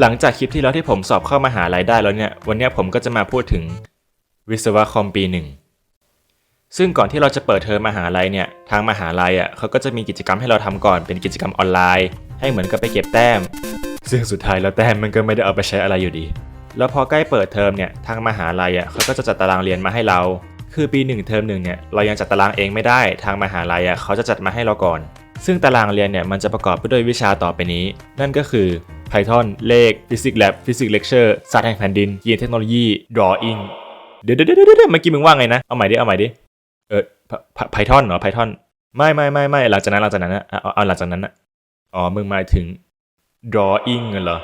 หลังจากคลิปที่แล้วที่ผมสอบเข้ามาหาลัยได้แล้วเนี่ยวันนี้ผมก็จะมาพูดถึงวิศวะคอมปีหนึ่งซึ่งก่อนที่เราจะเปิดเทอมมหาลัยเนี่ยทางมหาลัยอะเขาก็จะมีกิจกรรมให้เราทำก่อนเป็นกิจกรรมออนไลน์ ให้เหมือนกับไปเก็บแต้ม ซึ่งสุดท้ายแล้วแต้มมันก็ไม่ได้เอาไปใช้อะไรอยู่ดี แล้วพอใกล้เปิดเทอมเนี่ยทางมหาลัยอะเขาก็จะจัดตารางเรียนมาให้เรา คือปีหนึ่งเทอมหนึ่งเนี่ยเรายังจัดตารางเองไม่ได้ ทางมหาลัยอะเขาจะจัดมาให้เราก่อน ซึ่งตารางเรียนเนี่ยมันจะประกอบไปด้วยวิชาต่อไปนี้ นั่นก็คือ Python เลข Physics Lab Physics Lecture ศาสตร์แห่งแผ่นดินยีนเทคโนโลยี Drawing เดี๋ยวเดี๋ยวเดี๋ยวเดี๋ยวเมื่อกี้มึงว่าไงนะ เอาใหม่ดิ เอาใหม่ดิ เออ python เหรอ Python ไม่ไม่ไม่ไม่หลังจากนั้นหลังจากนั้นนะเอาเอาเอาหลังจากนั้นนะอ๋อ มึงหมายถึง Drawing เหรอ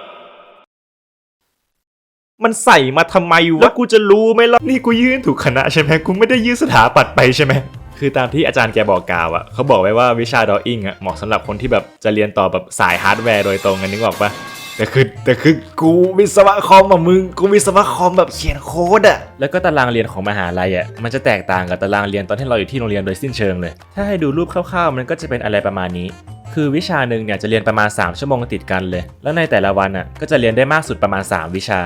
มันใส่มาทำไมวะกูจะรู้ไหมล่ะ นี่กูยื่นถูกคณะใช่ไหมกูไม่ได้ยื่นสถาปัตย์ไปใช่ไหม คือตามที่อาจารย์แกบอกกล่าวอะเขาบอกไว้ว่าวิชา drawing อะเหมาะสำหรับคนที่แบบจะเรียนต่อแบบสายฮาร์ดแวร์โดยตรงกันนึกออกปะแต่คือแต่คือกูวิศวะคอมอะมึงกูวิศวะคอมแบบเขียนโค้ดอะแล้วก็ตารางเรียนของมหาลัยอะมันจะแตกต่างกับตารางเรียนตอนที่เราอยู่ที่โรงเรียนโดยสิ้นเชิงเลย ถ้าให้ดูรูปคร่าวๆ มันก็จะเป็นอะไรประมาณนี้ คือวิชาหนึ่งเนี่ยจะเรียนประมาณ 3 ชั่วโมงติดกันเลย แล้วในแต่ละวันอะก็จะเรียนได้มากสุดประมาณ 3 วิชา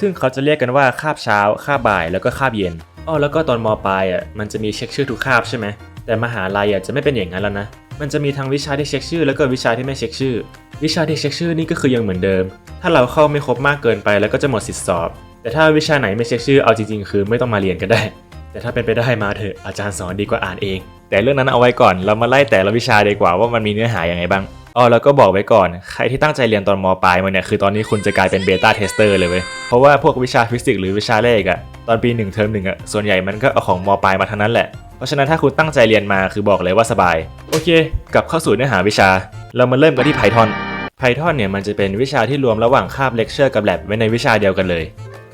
ซึ่งเขาจะเรียกกันว่าคาบเช้าคาบบ่ายแล้วก็คาบเย็น อ้อแล้วก็ตอนมปลายอะมันจะมีเช็คชื่อทุกคาบใช่ไหมแต่มหาลัยอะจะไม่เป็นอย่างนั้นแล้วนะ มันจะมีทั้งวิชาที่เช็คชื่อ แล้วก็วิชาที่ไม่เช็คชื่อ วิชาที่เช็คชื่อนี่ก็คือยังเหมือนเดิม ถ้าเราเข้าไม่ครบมากเกินไปแล้วก็จะหมดสิทธิสอบ แต่ถ้าวิชาไหนไม่เช็คชื่อเอาจริงๆ คือไม่ต้องมาเรียนก็ได้ แต่ถ้าเป็นไปได้มาเถอะอาจารย์สอนดีกว่าอ่านเอง แต่เรื่องนั้นเอาไว้ก่อนเรามาไล่แต่ละวิชาดีกว่าว่ามันมีเนื้อหาอย่างไงบ้างอ๋อแล้วก็บอกไว้ก่อน ใครที่ตั้งใจเรียนตอนมปลายมาเนี่ยคือตอนนี้คุณจะกลายเป็นเบต้าเทสเตอร์เลยเว้ยเพราะว่าพวกวิชาฟิสิกส์หรือวิชาเลขอะ ตอนปีหนึ่งเทอมหนึ่งอะส่วนใหญ่มันก็เอาของมปลายมาทั้งนั้นแหละ เพราะฉะนั้นถ้าคุณตั้งใจเรียนมาคือบอกเลยว่าสบาย โอเค กลับเข้าสู่เนื้อหาวิชา เรามาเริ่มกันที่ Python Python เนี่ยมันจะเป็นวิชาที่รวมระหว่างคาบเลคเชอร์กับแลบไว้ในวิชาเดียวกันเลย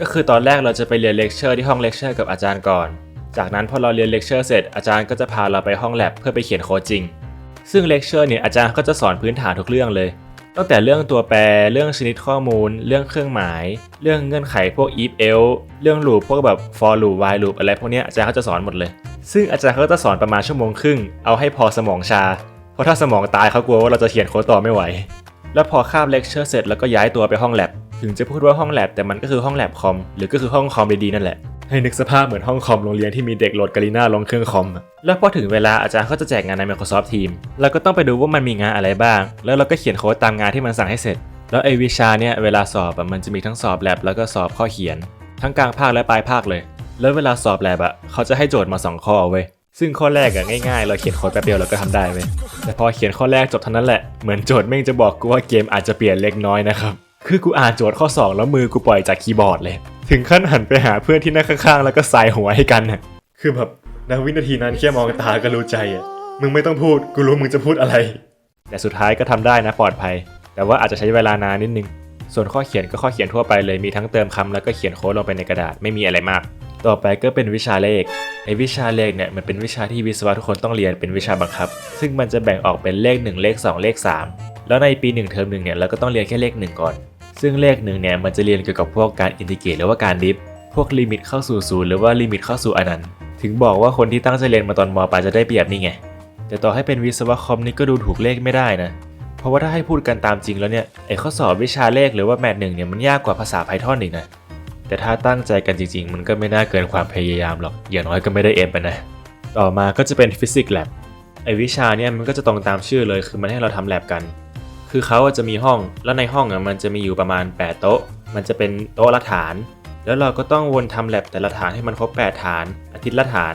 ก็คือตอนแรกเราจะไปเรียนเลคเชอร์ที่ห้องเลคเชอร์กับอาจารย์ก่อน จากนั้นพอเราเรียนเลคเชอร์เสร็จอาจารย์ก็จะพาเราไปห้องแลบเพื่อไปเขียนโค้ดจริง ซึ่งเลคเชอร์เนี่ยอาจารย์ก็จะสอนพื้นฐานทุกเรื่องเลย ตั้งแต่เรื่องตัวแปร เรื่องชนิดข้อมูล เรื่องเครื่องหมาย เรื่องเงื่อนไขพวก if else เรื่อง loop พวกแบบ for loop while loop อะไรพวกนี้อาจารย์เขาจะสอนหมดเลย ซึ่งอาจารย์เขาจะสอนประมาณชั่วโมงครึ่ง เอาให้พอสมองชา เพราะถ้าสมองตายเขากลัวว่าเราจะเขียนโค้ดต่อไม่ไหว แล้วพอคาบเลคเชอร์เสร็จแล้วก็ย้ายตัวไปห้องแลบ ถึงจะพูดว่าห้องแลบแต่มันก็คือห้องแลบคอมหรือก็คือห้องคอมดีๆนั่นแหละ ให้นึกสภาพเหมือนห้องคอมโรงเรียนที่มีเด็กโหลดกาลิน่าลงเครื่องคอมอะแล้วพอถึงเวลาอาจารย์เขาจะแจกงานใน Microsoft Teams เราก็ต้องไปดูว่ามันมีงานอะไรบ้าง แล้วเราก็เขียนโค้ดตามงานที่มันสั่งให้เสร็จ แล้วไอ้วิชาเนี่ยเวลาสอบมันจะมีทั้งสอบแลบแล้วก็สอบข้อเขียน ทั้งกลางภาคและปลายภาคเลย แล้วเวลาสอบแลบอะเขาจะให้โจทย์มาสองข้อเว้ยซึ่งข้อแรกอะง่ายๆ เราเขียนโค้ดแป๊บเดียวเราก็ทำได้เว้ยแต่พอเขียนข้อแรกจบเท่านั้นแหละเหมือนโจทย์แม่งจะบอกกูว่าเกมอาจจะเปลี่ยนเล็กน้อยนะครับคือกูอ่านโจทย์ข้อ 2 แล้วมือกูปล่อยจากคีย์บอร์ดเลย ถึงขั้นหันไปหาเพื่อนที่นั่งข้างๆ แล้วก็สายหัวให้กันน่ะคือแบบในวินาทีนั้นแค่มองตาก็รู้ใจอะมึงไม่ต้องพูดกูรู้มึงจะพูดอะไร แต่สุดท้ายก็ทำได้นะปลอดภัย แต่ว่าอาจจะใช้เวลานานนิดนึง ส่วนข้อเขียนก็ข้อเขียนทั่วไปเลยมีทั้งเติมคำแล้วก็เขียนโค้ดลงไปในกระดาษไม่มีอะไรมาก ต่อไปก็เป็นวิชาเลขไอ้วิชาเลขเนี่ยมันเป็นวิชาที่วิศวะทุกคนต้องเรียนเป็นวิชาบังคับ ซึ่งมันจะแบ่งออกเป็นเลข 1 เลข 2 เลข 3 แล้วในปี1เทอมหนึ่งเนี่ยเราก็ต้องเรียนแค่เลข 1 ก่อน ซึ่งเลขหนึ่งเนี่ยมันจะเรียนเกี่ยวกับพวกการอินทิเกรตหรือว่าการดิฟ พวกลิมิตเข้าสู่ศูนย์หรือว่าลิมิตเข้าสู่อนันต์ ถึงบอกว่าคนที่ตั้งใจเรียนมาตอนมปลายจะได้เปรียบนี่ไง แต่ต่อให้เป็นวิศวะคอมนี่ก็ดูถูกเลขไม่ได้นะ เพราะว่าถ้าให้พูดกันตามจริงแล้วเนี่ยไอข้อสอบวิชาเลขหรือว่าแมทหนึ่งเนี่ยมันยากกว่าภาษา Python อีกนะ แต่ถ้าตั้งใจกันจริง ๆ มันก็ไม่น่าเกินความพยายามหรอก อย่างน้อยก็ไม่ได้เอ็นไปนะ ต่อมาก็จะเป็นฟิสิกส์แลบไอวิชาเนี่ยมันก็จะตรงตามชื่อเลยคือมันให้เราทำแลบกัน คือเขาจะมีห้องแล้วในห้องอะมันจะมีอยู่ประมาณ 8 โต๊ะ มันจะเป็นโต๊ะละฐาน แล้วเราก็ต้องวนทำแลบแต่ละฐานให้มันครบ 8 ฐาน อาทิตย์ละฐาน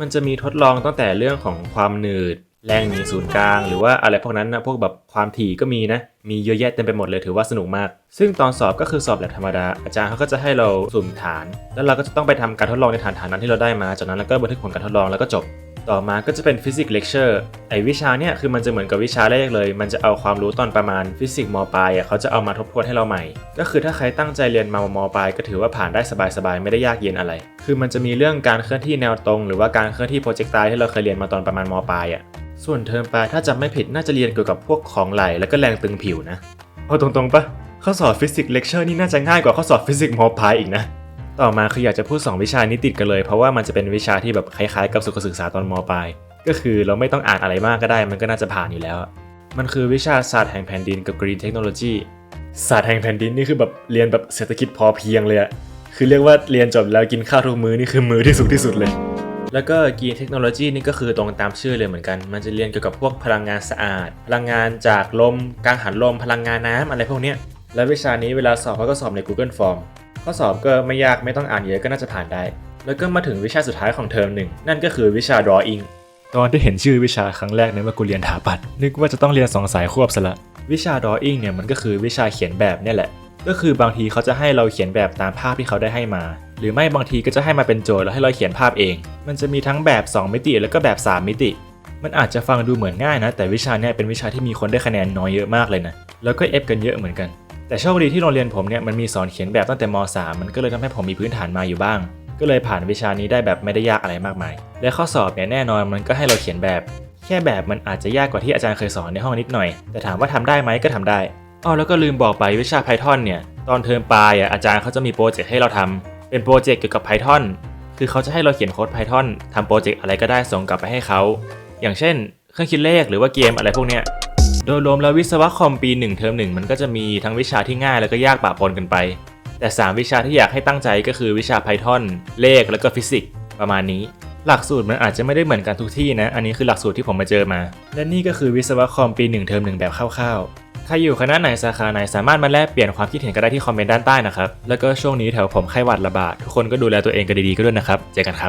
มันจะมีทดลองตั้งแต่เรื่องของความหนืด แรงหนีศูนย์กลาง หรือว่าอะไรพวกนั้นนะพวกแบบความถี่ก็มีนะ มีเยอะแยะเต็มไปหมดเลยถือว่าสนุกมาก ซึ่งตอนสอบก็คือสอบแบบธรรมดา อาจารย์เขาก็จะให้เราสุ่มฐาน แล้วเราก็จะต้องไปทำการทดลองในฐานฐานนั้นที่เราได้มา จากนั้นเราก็บันทึกผลการทดลองแล้วก็จบ ต่อมาก็จะเป็นฟิสิกส์เลคเชอร์ไอวิชาเนี่ยคือมันจะเหมือนกับวิชาแรกเลย มันจะเอาความรู้ตอนประมาณฟิสิกส์มปลายอะเขาจะเอามาทบทวนให้เราใหม่ ก็คือถ้าใครตั้งใจเรียนมามปลายก็ถือว่าผ่านได้สบายๆ ไม่ได้ยากเย็นอะไร คือมันจะมีเรื่องการเคลื่อนที่แนวตรง หรือว่าการเคลื่อนที่โปรเจกต์ไตที่เราเคยเรียนมาตอนประมาณมปลายอะส่วนเทอมปลายถ้าจำไม่ผิดน่าจะเรียนเกี่ยวกับพวกของไหลแล้วก็แรงตึงผิวนะเอาตรงๆปะข้อสอบฟิสิกส์เลคเชอร์นี่น่าจะง่ายกว่าข้อสอบฟิสิกส์มปลายอีกนะ ต่อมาคืออยากจะพูด 2 วิชานี้ติดกันเลย เพราะว่ามันจะเป็นวิชาที่แบบคล้ายๆกับสุขศึกษาตอนมปลายก็คือเราไม่ต้องอ่านอะไรมากก็ได้ มันก็น่าจะผ่านอยู่แล้ว มันคือวิชาศาสตร์แห่งแผ่นดินกับ Green Technology ศาสตร์แห่งแผ่นดินนี่คือแบบเรียนแบบเศรษฐกิจพอเพียงเลยอะคือเรียกว่าเรียนจบแล้วกินข้าวทุกมื้อนี่คือมื้อที่สุดที่สุดเลย แล้วก็กีนเทคโนโลยีนี่ก็คือตรงตามชื่อเลยเหมือนกัน มันจะเรียนเกี่ยวกับพวกพลังงานสะอาด พลังงานจากลม กังหันลม พลังงานน้ำอะไรพวกเนี้ย และวิชานี้เวลาสอบเขาก็สอบใน Google Form ข้อสอบก็ไม่ยากไม่ต้องอ่านเยอะก็น่าจะผ่านได้ แล้วก็มาถึงวิชาสุดท้ายของเทอมหนึ่งนั่นก็คือวิชา drawing ตอนที่เห็นชื่อวิชาครั้งแรกเนี่ยว่ากูเรียนถาปัดนึกว่าจะต้องเรียนสองสายควบซะละวิชา drawing เนี่ยมันก็คือวิชาเขียนแบบเนี่ยแหละ ก็คือบางทีเขาจะให้เราเขียนแบบตามภาพที่เขาได้ให้มา หรือไม่บางทีก็จะให้มาเป็นโจทย์แล้วให้เราเขียนภาพเอง มันจะมีทั้งแบบ 2 มิติแล้วก็แบบ 3 มิติ มันอาจจะฟังดูเหมือนง่ายนะ แต่วิชาเนี่ยเป็นวิชาที่มีคนได้คะแนนน้อยเยอะมากเลยนะแล้วก็เอฟกันเยอะเหมือนกัน แต่โชคดีที่โรงเรียนผมเนี่ยมันมีสอนเขียนแบบตั้งแต่ม .3 มันก็เลยทำให้ผมมีพื้นฐานมาอยู่บ้าง ก็เลยผ่านวิชานี้ได้แบบไม่ได้ยากอะไรมากมาย และข้อสอบเนี่ยแน่นอนมันก็ให้เราเขียนแบบ แค่แบบมันอาจจะยากกว่าที่อาจารย์เคยสอนในห้องนิดหน่อย แต่ถามว่าทำได้ไหมก็ทำได้อ้อแล้วก็ลืมบอกไปวิชา Python เนี่ยตอนเทอมปลายอะอาจารย์เขาจะมีโปรเจกต์ให้เราทำเป็นโปรเจกต์เกี่ยวกับ Python คือเขาจะให้เราเขียนโค้ด Python ทำโปรเจกต์อะไรก็ได้ส่งกลับไปให้เขาอย่างเช่น เครื่องคิดเลขหรือว่าเกมอะไรพวกเนี้ย ดยรวมแล้ววิศวะคอมปี 1 เทอม1 มันก็จะมีทั้งวิชาที่ง่ายแล้วก็ยากปะปนกันไป แต่ 3 วิชาที่อยากให้ตั้งใจก็คือวิชา Python เลขแล้วก็ฟิสิกส์ประมาณนี้ หลักสูตรมันอาจจะไม่ได้เหมือนกันทุกที่นะ อันนี้คือหลักสูตรที่ผมมาเจอมา และนี่ก็คือวิศวะคอมปี 1 เทอม1 แบบคร่าวๆ ใครอยู่คณะไหนสาขาไหนสามารถมาแลกเปลี่ยนความคิดเห็นกันได้ที่คอมเมนต์ด้านใต้นะครับ แล้วก็ช่วงนี้แถวผมไข้หวัดระบาดทุกคนก็ดูแลตัวเองกันดีๆก็ด้วยนะครับ เจอกันครับ